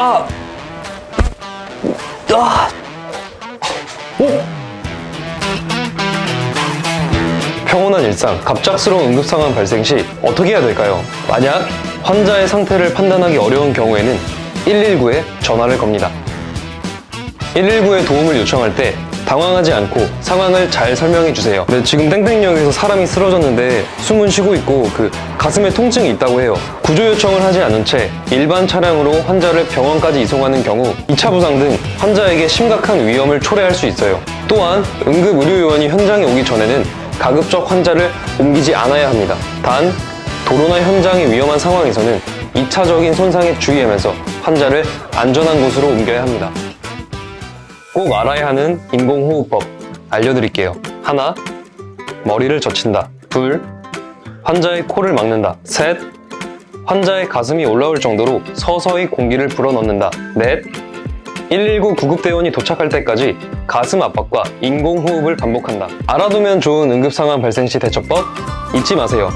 아! 아! 오! 평온한 일상, 갑작스러운 응급 상황 발생 시 어떻게 해야 될까요? 만약 환자의 상태를 판단하기 어려운 경우에는 119에 전화를 겁니다. 119에 도움을 요청할 때 당황하지 않고 상황을 잘 설명해 주세요. 네, 지금 땡땡역에서 사람이 쓰러졌는데 숨은 쉬고 있고 그 가슴에 통증이 있다고 해요. 구조 요청을 하지 않은 채 일반 차량으로 환자를 병원까지 이송하는 경우 2차 부상 등 환자에게 심각한 위험을 초래할 수 있어요. 또한 응급 의료 요원이 현장에 오기 전에는 가급적 환자를 옮기지 않아야 합니다. 단 도로나 현장이 위험한 상황에서는 2차적인 손상에 주의하면서 환자를 안전한 곳으로 옮겨야 합니다. 꼭 알아야 하는 인공호흡법 알려드릴게요. 하나, 머리를 젖힌다. 둘, 환자의 코를 막는다. 셋, 환자의 가슴이 올라올 정도로 서서히 공기를 불어넣는다. 넷, 119 구급대원이 도착할 때까지 가슴 압박과 인공호흡을 반복한다. 알아두면 좋은 응급상황 발생 시 대처법 잊지 마세요.